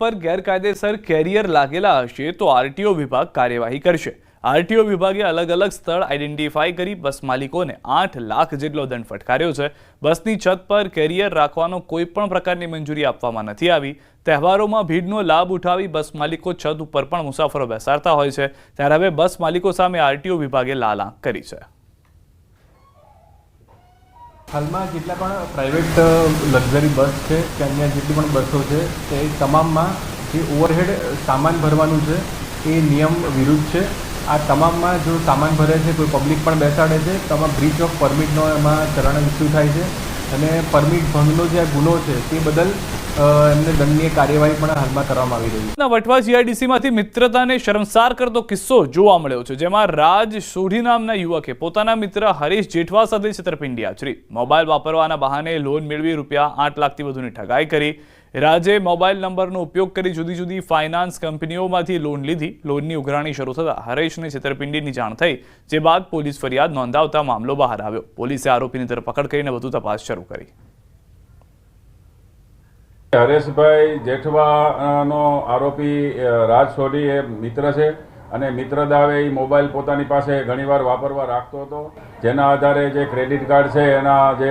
પર ગેરકાયદેસર કેરિયર લાગેલા હશે તો આરટીઓ વિભાગ કાર્યવાહી કરશે. આરટીઓ વિભાગે અલગ અલગ સ્થળ આઈડેન્ટિફાઈ કરી બસ માલિકોને આઠ લાખ જેટલો દંડ ફટકાર્યો છે. બસની છત પર કેરિયર રાખવાનો કોઈ પણ પ્રકારની મંજૂરી આપવામાં નથી આવી. તહેવારોમાં ભીડનો લાભ ઉઠાવી બસ માલિકો છત ઉપર પણ મુસાફરો બેસાડતા હોય છે. ત્યારે હવે બસ માલિકો સામે આરટીઓ વિભાગે લાલ આંખ કરી છે. હાલમાં જેટલા પણ પ્રાઇવેટ લક્ઝરી બસ છે, કે અન્ય જેટલી પણ બસો છે, તે તમામમાં જે ઓવરહેડ સામાન ભરવાનું છે, એ નિયમ વિરુદ્ધ છે. આ તમામમાં જો સામાન ભરે છે, કોઈ પબ્લિક પણ બેસાડે છે તમામ બ્રીચ ઓફ પરમિટનો એમાં ચલણ ઇસ્યુ થાય છે. અને પરમિટ ભંગનો જે આ ગુનો છે, તે બદલ એમને દંડનીય કાર્યવાહી પણ હાલમાં કરવામાં આવી રહી છે. વટવા જીઆઈડીસીમાંથી મિત્રતાને શરમસાર કરતો કિસ્સો જોવા મળ્યો છે, જેમાં રાજ સોઢી નામના યુવકે પોતાના મિત્ર હરીશ જેઠવા સાથે છેતરપિંડી આચરી. મોબાઈલ વાપરવાના બહાને લોન મેળવી રૂપિયા આઠ લાખથી વધુની ઠગાઈ કરી. રાજે મોબાઈલ નંબરનો ઉપયોગ કરી જુદી જુદી ફાઇનાન્સ કંપનીઓમાંથી લોન લીધી. લોનની ઉઘરાણી શરૂ થતાં હરેશને છેતરપિંડીની જાણ થઈ, જે બાદ પોલીસ ફરિયાદ નોંધાવતા મામલો બહાર આવ્યો. પોલીસે આરોપીની ધરપકડ કરીને વધુ તપાસ શરૂ કરી. હરેશભાઈ જેઠવાનો આરોપી રાજ સોઢી એ મિત્ર છે અને મિત્ર દાવે એ મોબાઈલ પોતાની પાસે ઘણીવાર વાપરવા રાખતો હતો. જેના આધારે જે ક્રેડિટ કાર્ડ છે એના જે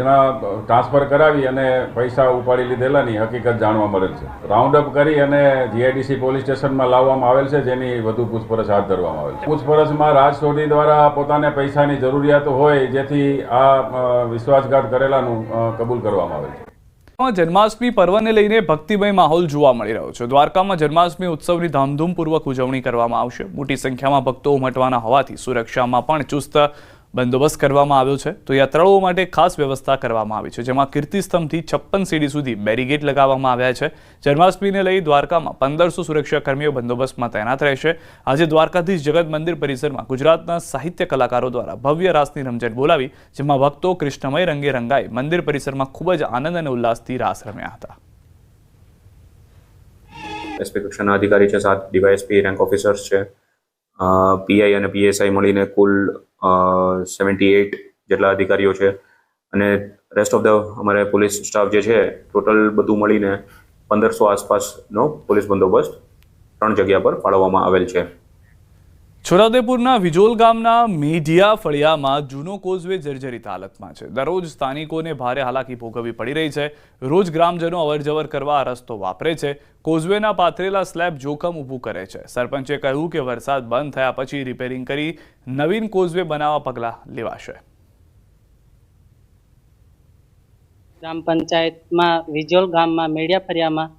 એના ટ્રાન્સફર કરાવી અને પૈસા ઉપાડી લીધેલાની હકીકત જાણવા મળેલ છે. રાઉન્ડ અપ કરી અને જીઆઈડીસી પોલીસ સ્ટેશનમાં લાવવામાં આવેલ છે, જેની વધુ પૂછપરછ હાથ ધરવામાં આવેલ છે. પૂછપરછમાં રાજ સોઢી દ્વારા પોતાને પૈસાની જરૂરિયાત હોય, જેથી આ વિશ્વાસઘાત કરેલાનું કબૂલ કરવામાં આવેલ છે. જન્માષ્ટમી પર્વને લઈને ભક્તિમય માહોલ જોવા મળી રહ્યો છે. દ્વારકામાં જન્માષ્ટમી ઉત્સવની ધામધૂમપૂર્વક ઉજવણી કરવામાં આવશે. મોટી સંખ્યામાં ભક્તો ઉમટવાના હોવાથી સુરક્ષામાં પણ ચુસ્ત બંદોબસ્ત કરવામાં આવ્યો છે. તો યાત્રાળુઓ માટે ખાસ વ્યવસ્થા કરવામાં આવી છે, જેમાં કીર્તિસ્તંભથી છપ્પન સીડી સુધી બેરીગેટ લગાવવામાં આવ્યા છે. જન્માષ્ટમીને લઈ દ્વારકામાં પંદરસો સુરક્ષાકર્મીઓ બંદોબસ્તમાં તૈનાત રહેશે. આજે દ્વારકાધીશ જગત મંદિર પરિસરમાં ગુજરાતના સાહિત્ય કલાકારો દ્વારા ભવ્ય રાસની રમઝટ બોલાવી, જેમાં ભક્તો કૃષ્ણમય રંગે રંગાઈ મંદિર પરિસરમાં ખૂબ જ આનંદ અને ઉલ્લાસથી રાસ રમ્યા હતા. એસપી કક્ષાના અધિકારી છે, સાત ડીવાયએસપી રેન્ક ઓફિસર્સ છે. પીઆઈ અને પીએસઆઈ મળીને કુલ સેવન્ટી એઇટ જેટલા અધિકારીઓ છે. અને રેસ્ટ ઓફ ધ અમારે પોલીસ સ્ટાફ જે છે ટોટલ બધું મળીને પંદરસો આસપાસનો પોલીસ બંદોબસ્ત ત્રણ જગ્યા પર ફાળવવામાં આવેલ છે. છોટાઉદેપુરના વિજોલ ગામના મેઢિયા ફળિયામાં જૂનો કોઝવે જર્જરિત હાલતમાં છે. દરરોજ સ્થાનિકોને ભારે હાલાકી ભોગવવી પડી રહી છે. રોજ ગ્રામજનો અવરજવર કરવા આ રસ્તો વાપરે છે. કોઝવેના પાથરેલા સ્લેબ જોખમ ઊભું કરે છે. સરપંચે કહ્યું કે વરસાદ બંધ થયા પછી રિપેરિંગ કરી નવીન કોઝવે બનાવવા પગલાં લેવાશે. ગ્રામ પંચાયતમાં વિજોલ ગામમાં મેડિયા ફળિયામાં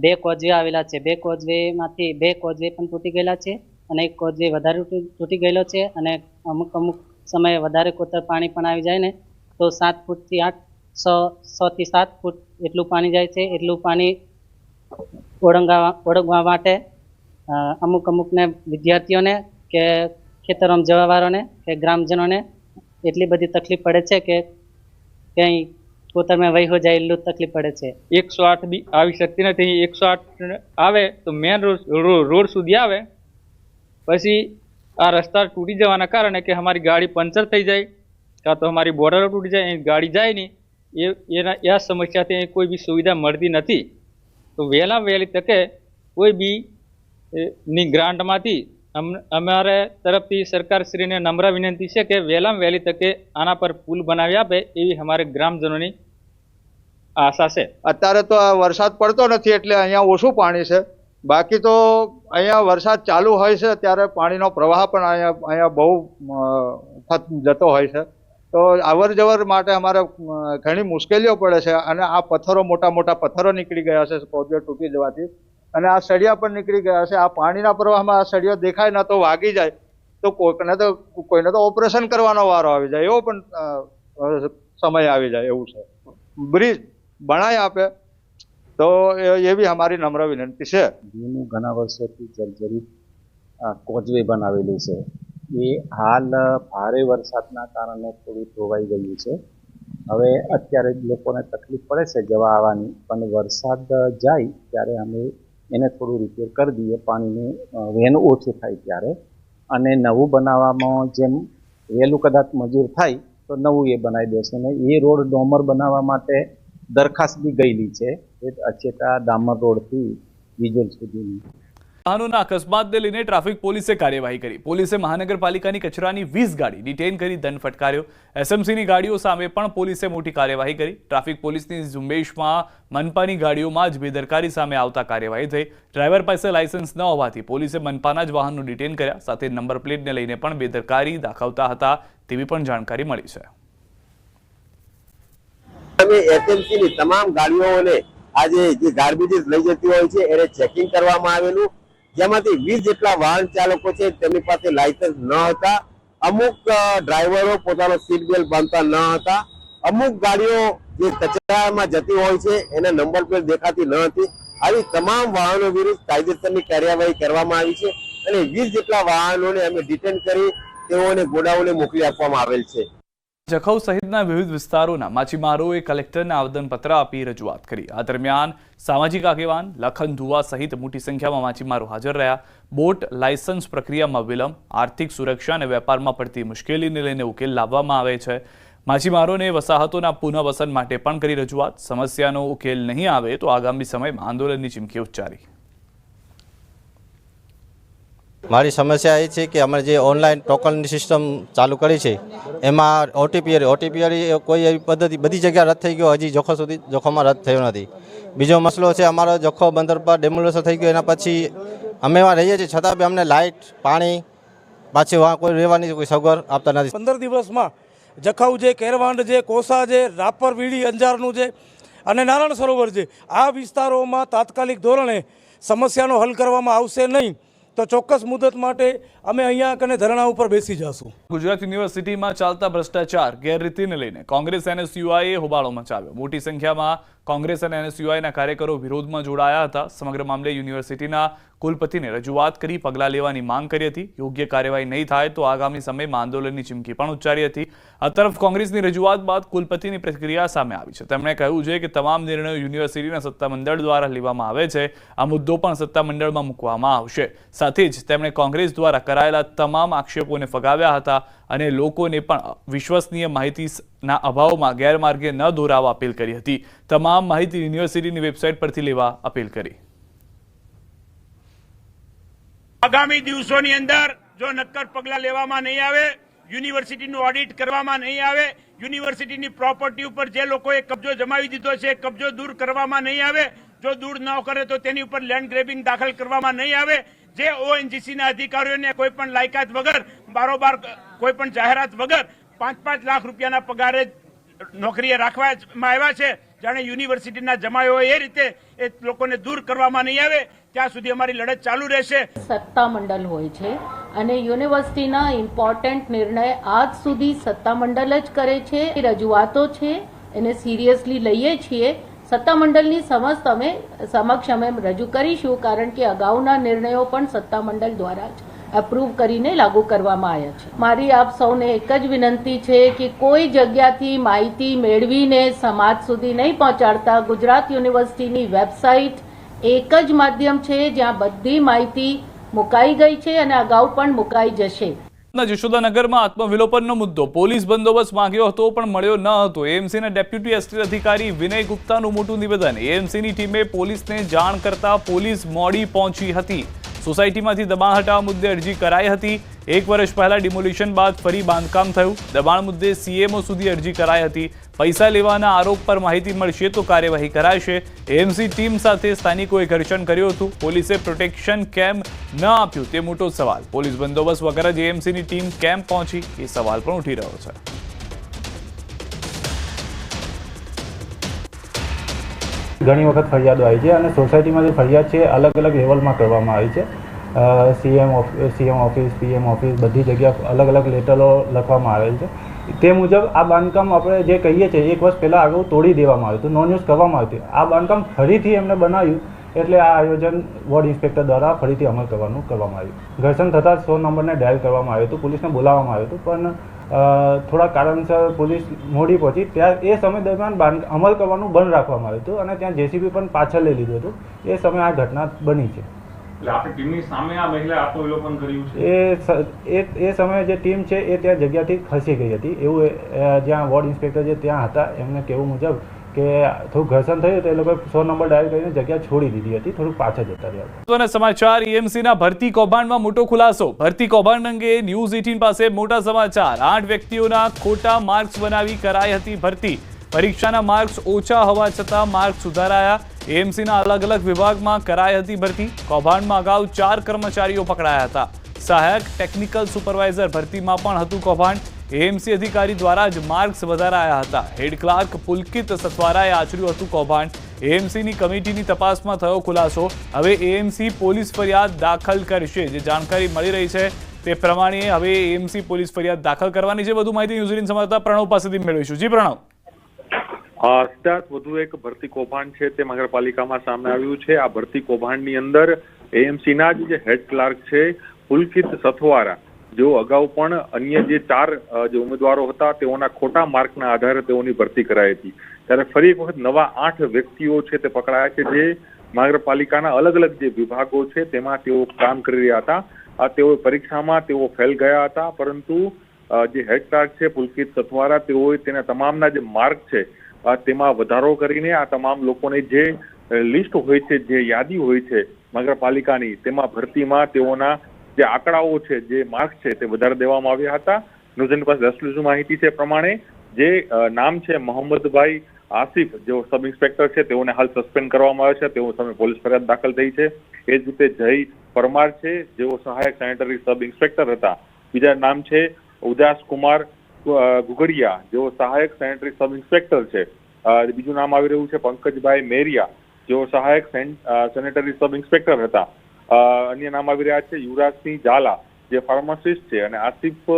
બે કોઝવે આવેલા છે. બે કોઝવેમાંથી બે કોઝવે પણ તૂટી ગયેલા છે. અને એક જે વધારે તૂટી ગયેલો છે અને અમુક અમુક સમયે વધારે કોતર પાણી પણ આવી જાય ને, તો સાત ફૂટથી આઠ, સો, સોથી સાત ફૂટ એટલું પાણી જાય છે. એટલું પાણી ઓળંગાવા, ઓળંગવા માટે અમુક અમુકને વિદ્યાર્થીઓને કે ખેતરોમાં જવાવાળાને કે ગ્રામજનોને એટલી બધી તકલીફ પડે છે કે ક્યાંય કોતરમાં વહી જાય એટલું તકલીફ પડે છે. એકસો આઠ બી આવી શકતી નથી. એકસો આઠ આવે તો મેન રોડ રોડ સુધી આવે. પછી આ રસ્તા તૂટી જવાના કારણે કે અમારી ગાડી પંચર થઈ જાય, કાં તો અમારી બોર્ડરો તૂટી જાય ગાડી જાય નહીં, એ, એના, એ સમસ્યાથી અહીં કોઈ બી સુવિધા મળતી નથી. તો વહેલા વહેલી તકે કોઈ બી ની ગ્રાન્ટમાંથી અમ, અમારે તરફથી સરકારશ્રીને નમ્ર વિનંતી છે કે વહેલામાં વહેલી તકે આના પર પુલ બનાવી આપે એવી અમારે ગ્રામજનોની આશા છે. અત્યારે તો વરસાદ પડતો નથી એટલે અહીંયા ઓછું પાણી છે. બાકી તો અહીંયા વરસાદ ચાલુ હોય છે, ત્યારે પાણીનો પ્રવાહ પણ અહીંયા અહીંયા બહુ જતો હોય છે. તો અવર જવર માટે અમારે ઘણી મુશ્કેલીઓ પડે છે અને આ પથ્થરો, મોટા મોટા પથ્થરો નીકળી ગયા છે કોઝવે તૂટી જવાથી. અને આ સળિયા પણ નીકળી ગયા છે. આ પાણીના પ્રવાહમાં આ સળિયો દેખાય ના તો વાગી જાય. તો કોઈકને તો, કોઈને તો ઓપરેશન કરવાનો વારો આવી જાય. એવો પણ સમય આવી જાય એવું છે. બ્રિજ બનાવી આપે. તો એ- એવી અમારી નમ્ર વિનંતી છે. જૂનું ઘણા વર્ષોથી જર્જરિત કોઝવે બનાવેલું છે. એ હાલ ભારે વરસાદના કારણે થોડું ધોવાઈ ગયું છે. હવે અત્યારે લોકોને તકલીફ પડે છે જવા આવવાની. પણ વરસાદ જાય ત્યારે અમે એને થોડું રિપેર કરી દઈએ. પાણીનું વહેણ ઓછું થાય ત્યારે. અને નવું બનાવવામાં જેમ વહેલું કદાચ મજૂર થાય, તો નવું એ બનાવી દેશે. ને એ રોડ ડોમર બનાવવા માટે દરખાસ્ત બી ગયેલી છે. એ અચેતા દામર રોડથી વિજોલ સુધીની વાહનોના અકસ્માતને લઈને ટ્રાફિક પોલીસે કાર્યવાહી કરી. પોલીસે મહાનગરપાલિકાની કચરાની વીસ ગાડી ડિટેન કરી દંડ ફટકાર્યો. એસએમસીની ગાડીઓ સામે પણ પોલીસે મોટી કાર્યવાહી કરી. ટ્રાફિક પોલીસની ઝુંબેશમાં મનપાની ગાડીઓમાં જ બેદરકારી સામે આવતા કાર્યવાહી થઈ. ડ્રાઈવર પાસે લાયસન્સ ન હોવાથી પોલીસે મનપાના જ વાહનનું ડિટેન કર્યા. સાથે નંબર પ્લેટને લઈને પણ બેદરકારી દાખવતા હતા તેવી પણ જાણકારી મળી છે. અમે એસએમસી તમામ ગાડીઓને આજે જે ગાર્બેજીસ લઈ જતી હોય છે, એને ચેકિંગ કરવામાં આવેલું. જેમાંથી વીસ જેટલા વાહન ચાલકો છે, તેમની પાસે લાયસન્સ ન હતા. અમુક ડ્રાઈવરો પોતાનો સીટ બેલ્ટ બાંધતા ન હતા. અમુક ગાડીઓ જે કચરામાં જતી હોય છે, એને નંબર પ્લેટ દેખાતી ન હતી. આવી તમામ વાહનો વિરુદ્ધ કાયદેસરની કાર્યવાહી કરવામાં આવી છે અને વીસ જેટલા વાહનોને અમે ડિટેન કરી, તેઓને ગોડાઉને મોકલી આપવામાં આવેલ છે. જખૌ સહિતના વિવિધ વિસ્તારોના માછીમારોએ કલેક્ટરને આવેદનપત્ર આપી રજૂઆત કરી. આ દરમિયાન સામાજિક આગેવાન લખન ધુવા સહિત મોટી સંખ્યામાં માછીમારો હાજર રહ્યા. બોટ લાયસન્સ પ્રક્રિયામાં વિલંબ, આર્થિક સુરક્ષા અને વેપારમાં પડતી મુશ્કેલીને લઈને ઉકેલ લાવવામાં આવે છે. માછીમારોને વસાહતોના પુનઃવસન માટે પણ કરી રજૂઆત. સમસ્યાનો ઉકેલ નહીં આવે તો આગામી સમયમાં આંદોલનની ચીમકી ઉચ્ચારી. મારી સમસ્યા એ છે કે અમે જે ઓનલાઈન ટોકનની સિસ્ટમ ચાલુ કરી છે, એમાં ઓટીપી ઓટીપી કોઈ એવી પદ્ધતિ, બધી જગ્યાએ રદ થઈ ગયો, હજી જોખો સુધી જોખોમાં રદ થયો નથી. બીજો મસલો છે, અમારો જોખો બંદર પર ડેમોલેશન થઈ ગયો, એના પછી અમે એમાં રહીએ છીએ, છતાં બી અમને લાઇટ, પાણી, પાછી વहाँ કોઈ રહેવાની કોઈ સગવડ આપતા નથી. પંદર દિવસમાં જખાઉ છે કેરવાંડ છે કોસા છે રાપર વીડી અંજારનું છે અને નારાયણ સરોવર છે આ વિસ્તારોમાં તાત્કાલિક ધોરણે સમસ્યાનો હલ કરવામાં આવશે નહીં. તો ચોક્કસ મુદત માટે અમે અહીંયા કને ધરણા ઉપર બેસી જશું. ગુજરાત યુનિવર્સિટીમાં ચાલતા ભ્રષ્ટાચાર ગેરરીતિને લઈને કોંગ્રેસ એનએસયુઆઈએ હોબાળો મચાવ્યો. મોટી સંખ્યામાં કોંગ્રેસ અને એનએસયુઆઈના કાર્યકરો વિરોધમાં જોડાયા હતા. સમગ્ર મામલે યુનિવર્સિટીના કુલપતિને રજૂઆત કરી પગલાં લેવાની માંગ કરી હતી. યોગ્ય કાર્યવાહી નહીં થાય તો આગામી સમયમાં આંદોલનની ચીમકી પણ ઉચ્ચારી હતી. આ તરફ કોંગ્રેસની રજૂઆત બાદ કુલપતિની પ્રતિક્રિયા સામે આવી છે. તેમણે કહ્યું છે કે તમામ નિર્ણયો યુનિવર્સિટીના સત્તામંડળ દ્વારા લેવામાં આવે છે. આ મુદ્દો પણ સત્તામંડળમાં મૂકવામાં આવશે. સાથે જ તેમણે કોંગ્રેસ દ્વારા કરાયેલા તમામ આક્ષેપોને ફગાવ્યા હતા. અને લોકોને પણ વિશ્વસનીય માહિતીના અભાવમાં ગેરમાર્ગે ન દોરાવા અપીલ કરી હતી. તમામ માહિતી યુનિવર્સિટીની વેબસાઇટ પરથી લેવા અપીલ કરી. આગામી દિવસોની અંદર જો નક્કર પગલાં લેવામાં નહીં આવે, યુનિવર્સિટીનું ઓડિટ કરવામાં નહીં આવે, યુનિવર્સિટીની પ્રોપર્ટી ઉપર જે લોકોએ કબજો જમાવી દીધો છે કબજો દૂર કરવામાં નહીં આવે, જો દૂર ન કરે તો તેની ઉપર લેન્ડ ગ્રેબિંગ દાખલ કરવામાં નહીં આવે, જે ઓએનજીસીના અધિકારીઓને કોઈ પણ લાયકાત વગર બારોબાર કોઈ પણ જાહેરાત વગર પાંચ પાંચ લાખ રૂપિયાના પગારે નોકરીએ રાખવામાં આવ્યા છે. જાણે યુનિવર્સિટીના જમાયો એ રીતે એ લોકોને દૂર કરવામાં નહીં આવે. ત્યાં સુધી અમારી લડત ચાલુ રહેશે. સત્તામંડળ હોય છે અને યુનિવર્સિટીના ઇમ્પોર્ટન્ટ નિર્ણય આજ સુધી સત્તામંડળ જ કરે છે. એ રજૂઆતો છે. એને સિરિયસલી લઈએ છીએ. સત્તામંડળની સમજ અમે સમક્ષ અમે રજૂ કરીશું કારણ કે અગાઉના નિર્ણયો પણ સત્તામંડળ દ્વારા જ અપ્રૂવ કરીને લાગુ કરવામાં આવ્યા છે. મારી આપ સૌને એક જ વિનંતી છે કે કોઈ જગ્યાથી માહિતી મેળવીને સમાજ સુધી નહીં પહોંચાડતા ગુજરાત યુનિવર્સિટીની વેબસાઇટ એક જ માધ્યમ છે જ્યાં બધી માહિતી મુકાઈ ગઈ છે અને અગાઉ પણ મુકાઈ જશે. જશોદાનગરમાં આત્મવિલોપનનો મુદ્દો. પોલીસ બંદોબસ્ત માંગ્યો હતો પણ મળ્યો ન હતો. એએમસીના ડેપ્યુટી એસટી અધિકારી વિનય ગુપ્તાનું મોટું નિવેદન. એએમસીની ટીમે પોલીસને જાણ કરતા પોલીસ મોડી પહોંચી હતી. સોસાયટીમાંથી દબાણ હટાવવા મુદ્દે અરજી કરાઈ હતી. એક વર્ષ પહેલા ડિમોલિશન બાદ ફરી બાંધકામ થયું. દબાણ મુદ્દે સીએમઓ સુધી અરજી કરાઈ હતી. પૈસા લેવાના આરોપ પર માહિતી મળશે તો કાર્યવાહી કરાશે. એએમસી ટીમ સાથે સ્થાનિકોએ ઘર્ષણ કર્યું હતું. પોલીસે પ્રોટેક્શન કેમ ન આપ્યું તે મોટો સવાલ. પોલીસ બંદોબસ્ત વગર જ એએમસીની ટીમ કેમ પહોંચી એ સવાલ પણ ઉઠી રહ્યો છે. ઘણી વખત ફરિયાદો આવી છે અને સોસાયટીમાં જે ફરિયાદ છે અલગ અલગ લેવલમાં કરવામાં આવી છે. CM CM office, PM office બધી જગ્યા અલગ અલગ લેટરો લખવામાં આવેલ છે. તે મુજબ આ બાંધકામ આપણે જે કહીએ છીએ, એક વર્ષ પહેલાં આગળ તોડી દેવામાં આવ્યું હતું નોન યુઝ કરવામાં આવ્યું હતું. આ બાંધકામ ફરીથી એમને બનાવ્યું એટલે આ આયોજન વોર્ડ ઇન્સ્પેક્ટર દ્વારા ફરીથી અમલ કરવાનું કરવામાં આવ્યું. ઘર્ષણ થતાં સો નંબરને ડાયલ કરવામાં આવ્યું હતું, પોલીસને બોલાવવામાં આવ્યું હતું, પણ થોડા કારણસર પોલીસ મોડી પહોંચી. ત્યાં એ સમય દરમિયાન અમલ કરવાનું બંધ રાખવામાં આવ્યું હતું અને ત્યાં જેસીબી પણ પાછળ લઈ લીધું હતું. એ સમયે આ ઘટના બની છે. એ એ સમયે જે ટીમ છે એ ત્યાં જગ્યાથી ખસી ગઈ હતી. એવું જ્યાં વોર્ડ ઇન્સ્પેક્ટર જે ત્યાં હતા એમને કહેવું મુજબ કે થોડું ઘર્ષણ થયું તો એ લોકોએ સો નંબર ડાયલ કરીને જગ્યા છોડી દીધી હતી થોડુંક પાછળ જતા રહ્યા હતા. મહત્વના સમાચાર ઈએમસીના ભરતી કૌભાંડમાં મોટો ખુલાસો. ભરતી કૌભાંડ અંગે ન્યૂઝ એટીન પાસે મોટા સમાચાર. આઠ વ્યક્તિઓના ખોટા માર્ક્સ બનાવી કરાઈ હતી ભરતી. પરીક્ષાના માર્ક્સ ઓછા હોવા છતાં માર્ક્સ સુધારાયા. એએમસીના અલગ અલગ વિભાગમાં કરાઈ હતી ભરતી. કૌભાંડમાં અગાઉ ચાર કર્મચારીઓ પકડાયા હતા. સહાયક ટેકનિકલ સુપરવાઇઝર ભરતીમાં પણ હતું કૌભાંડ. એએમસી અધિકારી દ્વારા જ માર્ક્સ વધારાયા હતા. હેડ ક્લાર્ક પુલકિત સથવારાએ આચર્યું હતું કૌભાંડ. એએમસીની કમિટીની તપાસમાં થયો ખુલાસો. હવે એએમસી પોલીસ ફરિયાદ દાખલ કરશે. જે જાણકારી મળી રહી છે તે પ્રમાણે હવે એએમસી પોલીસ ફરિયાદ દાખલ કરવાની છે. વધુ માહિતી ન્યૂઝીલેન્ડ સમાચાર પ્રણવ પાસેથી મેળવીશું. જી પ્રણવ. સિદ્ધાર્થ વધુ એક ભરતી કૌભાંડ છે તે નગરપાલિકામાં સામે આવ્યું છે. આ ભરતી કૌભાંડની અંદર એએમસીના જ જે હેડ ક્લાર્ક છે, પુલકિત સથવારા જેઓ અગાઉ પણ અન્ય જે ચાર જે ઉમેદવારો હતા, તેઓના ખોટા માર્કના આધારે તેઓની ભરતી કરાઈ હતી. ત્યારે ફરી એક વખત નવા આઠ વ્યક્તિઓ છે તે પકડાયા છે, જે નગરપાલિકાના અલગ અલગ જે વિભાગો છે, તેમાં તેઓ કામ કરી રહ્યા હતા. તેઓ પરીક્ષામાં તેઓ ફેલ ગયા હતા, પરંતુ જે હેડ છે, પુલકિત સથવારા, તેઓએ તેના તમામના જે માર્ક છે તેમાં વધારો કરીને આ તમામ લોકોને જે લિસ્ટ હોય છે, જે યાદી હોય છે નગરપાલિકાની તેમાં ભરતીમાં તેઓના જે આંકડાઓ છે જે માર્ક્સ છે તે વધારે દેવામાં આવ્યા હતા. ન્યૂઝીલેન્ડ પાસે એક્સક્લુઝિવ માહિતી છે પ્રમાણે જે નામ છે મોહમ્મદભાઈ આસિફ જેઓ સબ ઇન્સ્પેક્ટર છે તેઓને હાલ સસ્પેન્ડ કરવામાં આવ્યા છે. તેઓ સામે પોલીસ ફરિયાદ દાખલ થઈ છે. એ જ રીતે જય પરમાર છે જેઓ સહાયક સેનેટરી સબ ઇન્સ્પેક્ટર હતા. બીજા નામ છે ઉદાસ કુમાર અ, ગુગડિયા જેઓ સહાયક સેનેટરી સબ ઇન્સ્પેક્ટર છે. બીજું નામ આવી રહ્યું છે પંકજભાઈ મેરિયા જેઓ સહાયક સેનેટરી સબ ઇન્સ્પેક્ટર હતા. અન્ય નામ આવી રહ્યા છે યુવરાજસિંહ ઝાલા, જે ફાર્માસિસ્ટ છે અને આસિફ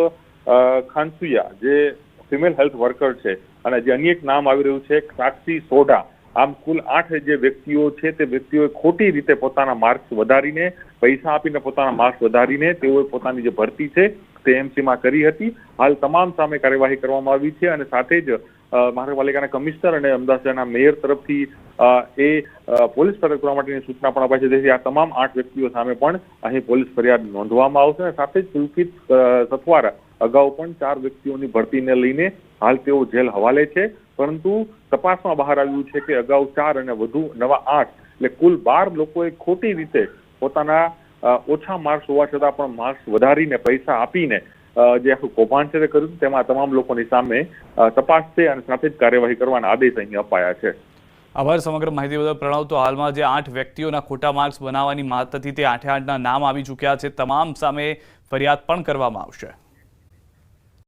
ખાનસુયા, જે ફિમેલ હેલ્થ વર્કર છે અને જે અન્ય એક નામ આવી રહ્યું છે સાક્ષી સોઢા. આમ કુલ આઠ જે વ્યક્તિઓ છે તે વ્યક્તિઓએ ખોટી રીતે પોતાના માર્ક્સ વધારીને, પૈસા આપીને પોતાના માર્ક્સ વધારીને તેઓએ પોતાની જે ભરતી છે તે એમસીમાં કરી હતી. હાલ તમામ સામે કાર્યવાહી કરવામાં આવી છે અને સાથે જ મહાનગરપાલિકાના કમિશનર અને અમદાવાદ શહેરના મેયર તરફથી એ પોલીસ ફરિયાદ કરવા માટેની સૂચના પણ અપાઈ છે. જેથી આ તમામ આઠ વ્યક્તિઓ સામે પણ અહીં પોલીસ ફરિયાદ નોંધવામાં આવશે અને સાથે જ અ, સથવારા અગાઉ પણ ચાર વ્યક્તિઓની ભરતીને લઈને હાલ તેઓ જેલ હવાલે છે. પરંતુ તપાસમાં બહાર આવ્યું છે કે અગાઉ ચાર અને વધુ નવા આઠ એટલે કુલ બાર લોકોએ ખોટી રીતે પોતાના ઓછા માર્ક્સ હોવા છતાં પણ માર્ક્સ વધારીને પૈસા આપીને જે આખું કૌભાંડ છે તે કર્યું તેમાં તમામ લોકોની સામે તપાસ અને સાથે જ કાર્યવાહી કરવાના આદેશ અહીં અપાયા છે. આભાર, સમગ્ર માહિતી બદલ પ્રણવ. તો હાલમાં જે આઠ વ્યક્તિઓના ખોટા માર્ક્સ બનાવવાની માતથી તે આઠે આઠના નામ આવી ચૂક્યા છે. તમામ સામે ફરિયાદ પણ કરવામાં આવશે.